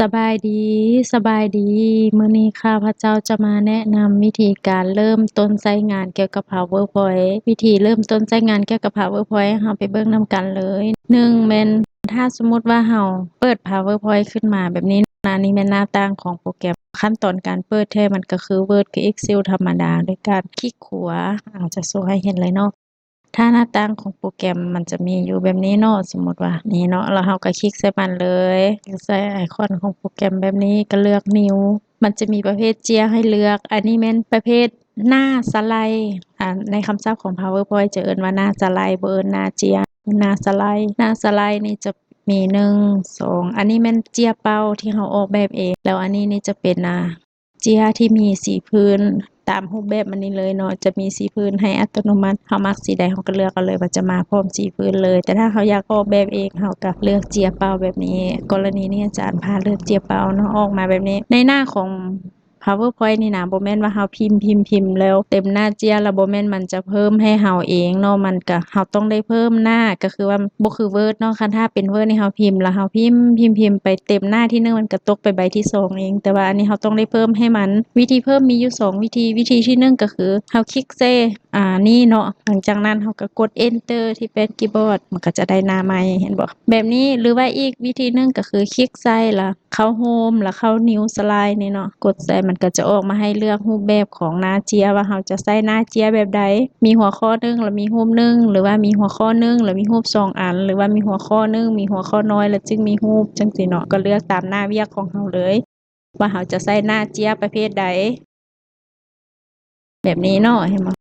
สบายดีสบายดีมื้อนี้ข้าพเจ้าจะมาแนะนำวิธีการเริ่มต้นใช้งานเกี่ยวกับ PowerPoint วิธีเริ่มต้นใช้งานเกี่ยวกับ PowerPoint เราไปเบิ่งนำกันเลย1แม่นถ้าสมมุติว่าเราเปิด PowerPoint ขึ้นมาแบบนี้นะนี่แม่นหน้าต่างของโปรแกรมขั้นตอนการเปิดแท้มันก็คือ Word กับ Excel ธรรมดาด้วยการคลิกขวาอาจจะโชว์ให้เห็นเลยเนาะ ถ้าหน้าต่างของโปรแกรมมันจะมีอยู่แบบนี้เนาะสมมุติว่านี่เนาะแล้วเราก็คลิกใส่มันเลยใส่ไอคอนของโปรแกรมแบบนี้ก็เลือก New มันจะมีประเภทเจียให้เลือก อันนี้แม่นประเภทหน้าสไลด์อ่าในคำศัพท์ของ PowerPoint จะเอิ้นว่าหน้าสไลด์บ่เอิ้นหน้าเจียหน้าสไลด์หน้าสไลด์นี่จะมี1 2อันนี้แม่นเจียเป้าที่เราออกแบบเอง แล้วอันนี้นี่จะเป็นอ่าเจียที่มีสีพื้น ตามรูปแบบมันนี้เลยเนาะจะมีสีพื้นให้อัตโนมัติเฮามักสีใดเฮาก็เลือกเอาเลยว่าจะมาพร้อมสีพื้นเลย แต่ถ้าเฮาอยากออกแบบเองเฮาก็เลือกเจียเป่าแบบนี้ กรณีนี้อาจารย์พาเลือกเจียเป่าเนาะออกมาแบบนี้ ในหน้าของ PowerPoint นี่นะบ่แมนว่าเฮาพิมพ์พิมพ์พิมพ์แล้วเต็มหน้าเจียแล้วบ่แมนมันจะเพิ่มให้เฮาเองเนาะมันก็เฮาต้องได้เพิ่มหน้าก็คือว่าบ่คือ Word เนาะคันถ้าเป็น Word นี่เฮาพิมพ์แล้วเฮาพิมพ์พิมพ์พิมพ์ไปเต็มหน้าที่1มันก็ตกไปใบที่2เอง แต่ว่าอันนี้เฮาต้องได้เพิ่มให้มัน วิธีเพิ่มมีอยู่2วิธีวิธีที่1ก็คือเฮาคลิกใส่อ่านี่เนาะหลังจากนั้นเฮาก็กด Enter ที่เป็นคีย์บอร์ดมันก็จะได้หน้าใหม่เห็นบ่แบบนี้หรือว่าอีกวิธีนึงก็คือคลิกใส่แล้วเข้า Home แล้วเข้า New Slide นี่เนาะกดใส่มันก็จะออกมาให้เลือกรูปแบบของหน้าเจียว่าเราจะใส่หน้าเจียแบบใด มีหัวข้อหนึ่งแล้วมีรูปหนึ่งหรือว่ามีหัวข้อหนึ่งแล้วมีรูปสองอัน หรือว่ามีหัวข้อหนึ่งมีหัวข้อน้อยแล้วจึงมีรูปจังซี่เนาะก็เลือกตามหน้าเวียกของเราเลย ว่าเราจะใส่หน้าเจียประเภทใด แบบนี้เนาะเห็นบ่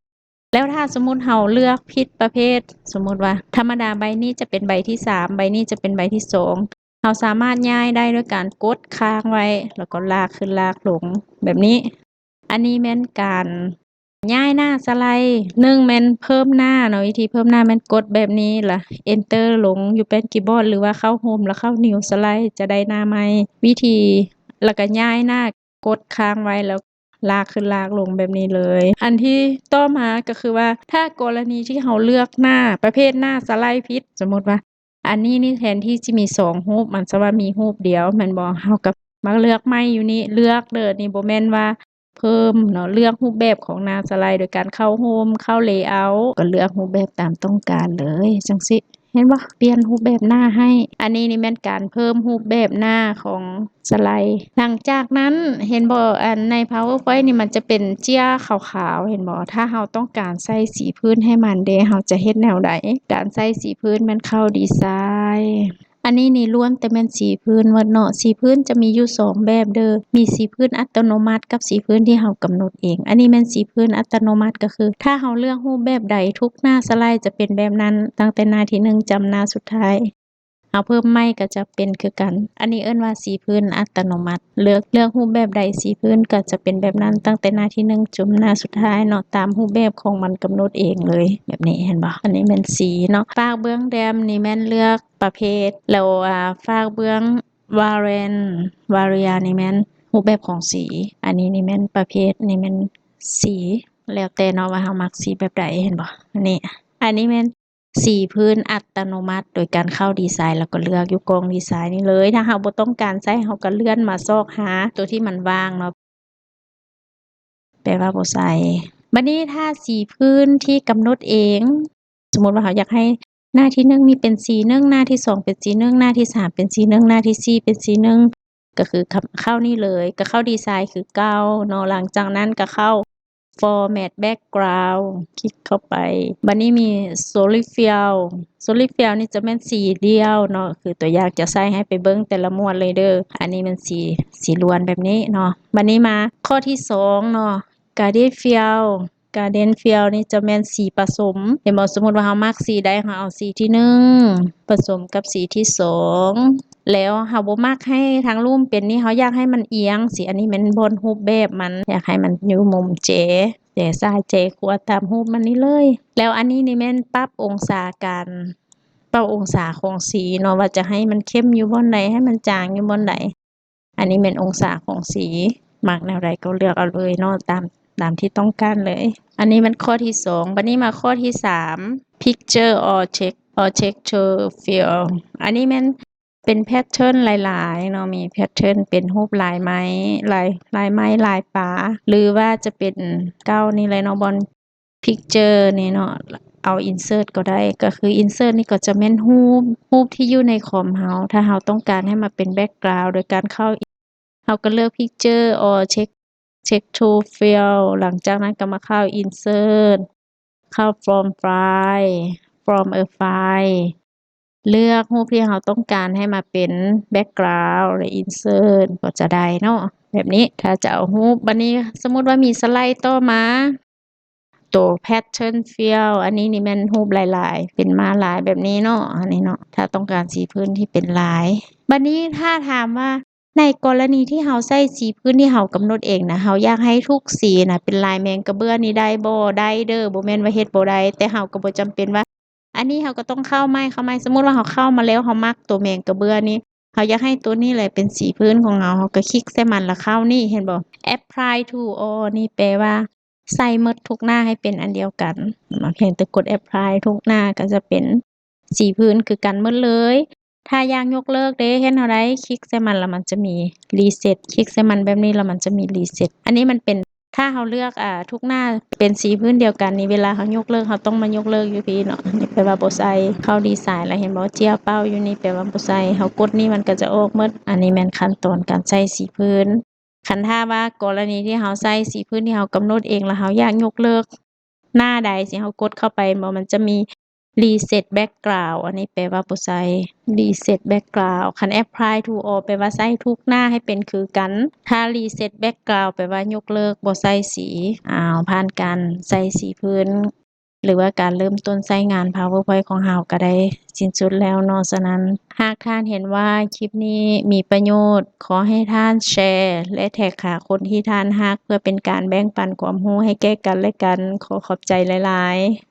แล้วถ้าสมมติเราเลือกผิดประเภท สมมติว่า ธรรมดาใบนี้จะเป็นใบที่3ใบนี้จะเป็นใบที่2 เราสามารถย้ายได้ด้วยการกดค้างไว้ แล้วก็ลากขึ้นลากลงแบบนี้ อันนี้แม่นการย้ายหน้าสไลด์1แม่นเพิ่มหน้าเนาะวิธีเพิ่มหน้าแม่นกดแบบนี้ล่ะ Enter ลงอยู่เป็นคีย์บอร์ดหรือว่าเข้า Home แล้วเข้า New Slide จะได้หน้าใหม่วิธีแล้วก็ย้ายหน้ากดค้างไว้แล้วลากขึ้นลากลงแบบนี้เลย อันที่ต่อมาก็คือว่าถ้ากรณีที่เราเลือกหน้าประเภทหน้าสไลด์ผิดสมมติว่า อันนี้นี่แทนที่จะมีสองรูปมันจะว่ามีรูปเดียวมันบอกเฮาก็มาเลือกไม่อยู่นี่เลือกเด้อนี่บ่แมนว่าเพิ่มเนาะเลือกรูปแบบของหน้าสไลด์โดยการเข้าโฮมเข้าเลเยอร์ก็เลือกรูปแบบตามต้องการเลยจังสิ เห็นว่าเปลี่ยนรูปแบบหน้าให้ อันนี้นี่แม่นการเพิ่มรูปแบบหน้าของสไลด์ หลังจากนั้นเห็นบ่อันใน PowerPoint นี่มันจะเป็นเจียขาวๆ เห็นบ่ถ้าเราต้องการใส่สีพื้นให้มันเดเราจะเฮ็ดแนวใดการใส่สีพื้นมันเข้าดีไซน์ อันนี้นี่ล้วนแต่แม่นสีพื้นวัดเนาะสีพื้นจะมีอยู่2แบบเด้อมีสีพื้นอัตโนมัติ กับสีพื้นที่เรากำหนดเอง อันนี้แม่นสีพื้นอัตโนมัติก็คือ ถ้าเราเลือกรูปแบบใดทุกหน้าสไลด์จะเป็นแบบนั้น ตั้งแต่หน้าที่1จำหน้าสุดท้าย เอาเพิ่มใหม่ก็จะเป็นคือกัน อันนี้เอิ้นว่าสีพื้นอัตโนมัติ เลือกเลือกรูปแบบใดสีพื้นก็จะเป็นแบบนั้นตั้งแต่หน้าที่1จนหน้าสุดท้ายเนาะตามรูปแบบของมันกำหนดเองเลย แบบนี้เห็นบ่อันนี้แม่นสีเนาะฝากเบื้องแดมนี่แม่นเลือกประเภทแล้วอ่าฝากเบื้อง Variant Varia นี่แม่นรูปแบบของสี อันนี้นี่แม่นประเภทนี่แม่นสีแล้วแต่เนาะว่าเรามักสีแบบใดเห็นบ่อันนี้อันนี้แม่น สีพื้นอัตโนมัติ โดยการเข้าดีไซน์แล้วก็เลือกอยู่กองดีไซน์นี่เลย ถ้าเราบ่ต้องการใช้เราก็เลื่อนมาซอกหาตัวที่มันว่างเนาะแปลว่าบ่ใส่บัดนี้ถ้าสีพื้นที่กำหนดเอง สมมติว่าเราอยากให้หน้าที่1มีเป็นสี1หน้าที่2เป็นสี1หน้าที่3เป็นสี1หน้าที่4เป็นสี1ก็คือเข้านี่เลย ก็เข้าดีไซน์คือเก่าเนาะหลังจากนั้นก็เข้า Format Background คลิกเข้าไป บันนี้มี Solid Fill Solid Fill นี่จะเป็นสีเดียวเนาะ คือตัวอย่างจะใส่ให้ไปเบิ้งแต่ละมวดเลยเด้อ อันนี้มันสีสีล้วนแบบนี้เนาะ บันนี้มาข้อที่2เนาะ gradient fill Garden Fill Garden Fill นี่จะแม่นสีผสมเห็นบ่สมมติว่าเรามักสีใดเราเอาสีที่1ผสมกับสีที่2แล้วเราบ่มักให้ทางรูปเป็นนี่เราอยากให้มันเอียงสิอันนี้แม่นบนรูปแบบมันอยากให้มันอยู่มุมเจเจซ้ายเจขวาตามรูปมันนี่เลย แล้วอันนี้นี่แม่นปรับองศาการปรับองศาของสีเนาะว่าจะให้มันเข้มอยู่บ่อนให้มันจางอยู่บ่อนอันนี้แม่นองศาของสีมักแนวใดก็เลือกเอาเลยเนาะตาม ตามที่ต้องการเลย อันนี้มันข้อที่2บัดนี้มาข้อที่3 Picture or Text or Texture Fill อันนี้ม่นเป็นแพทเทิร์นหลายๆเนาะมีแพทเทิร์นเป็นรูปลายไม้ลายลายไม้ลายปลาหรือว่าจะเป็นเก้านี่เลยเนาะบอน picture นี่เนาะเอา insert ก็ได้ก็คือ insert นี่ก็จะแม่นรูปรูปที่อยู่ในคอมเราถ้าเราต้องการให้มาเป็นแบ็กกราวด์โดยการเข้าเราก็เลือก picture or check check to field หลังจากนั้นก็มาเข้า insert เข้า from file from a file เลือกรูปที่เราต้องการให้มาเป็นแบ็กกราวด์แล้ว insert ก็จะได้เนาะแบบนี้ถ้าจะเอารูปบัดนี้สมมติว่ามีสไลด์ต่อมาตัว pattern field อันนี้นี่ม่นรูปหลายๆ เป็นม้าลายแบบนี้เนาะอันนี้เนาะถ้าต้องการสีพื้นที่เป็นลาย บัดนี้ถ้าถามว่า ในกรณีที่เราใช้สีพื้นที่เรากำหนดเองนะเราอยากให้ทุกสีนะเป็นลายแมงกระเบื้อนี่ได้บ่ได้เด้อบ่แม่นว่าเฮ็ดบ่ได้แต่เราก็บ่จำเป็นว่า อันนี้เราก็ต้องเข้าไม้เข้าไม้สมมุติว่าเราเข้ามาแล้วเรามักตัวแมงกระเบื้อนี่เราอยากให้ตัวนี้แหละเป็นสีพื้นของเราเราก็คลิกใส่มันแล้วเข้านี่เห็นบ่ apply to all นี่แปลว่าใส่หมดทุกหน้าให้เป็นอันเดียวกันเพียงแต่กด apply ทุกหน้าก็จะเป็นสีพื้นคือกันหมดเลย ถ้าอยากยกเลิกเด้เฮ็ดแนวใดคลิกใส่มันแล้วมันจะมี reset คลิกใส่มันแบบนี้แล้วมันจะมี reset อันนี้มันเป็นถ้าเราเลือกอ่าทุกหน้าเป็นสีพื้นเดียวกันนี่เวลาเรายกเลิกเราต้องมายกเลิกอยู่พี่เนาะนี่แปลว่าบ่ใส่เข้าดีไซน์แล้วเห็นบ่เจียเป้าอยู่นี่แปลว่าบ่ใส่เรากดนี่มันก็จะออกหมดอันนี้แมนขั้นตอนการใส่สีพื้นคันถ้าว่ากรณีที่เราใส่สีพื้นที่เรากำหนดเองแล้วเราอยากยกเลิกหน้าใดที่เรากดเข้าไปบ่มันจะมี reset background อันนี้แปลว่าบ่ใส่ reset background คัน apply to all แปลว่าใส่ทุกหน้าให้เป็นคือกัน ถ้า reset background แปลว่ายกเลิกบ่ใส่สีอ้าวผ่านการใส่สีพื้น หรือว่าการเริ่มต้นใช้งาน PowerPoint ของเราก็ได้สิ้นสุดแล้วเนาะฉะนั้น หากท่านเห็นว่าคลิปนี้มีประโยชน์ ขอให้ท่านแชร์ และแท็กหาคนที่ท่านรักเพื่อเป็นการแบ่งปันความรู้ให้แก่กันและกันขอขอบใจหลาย ๆ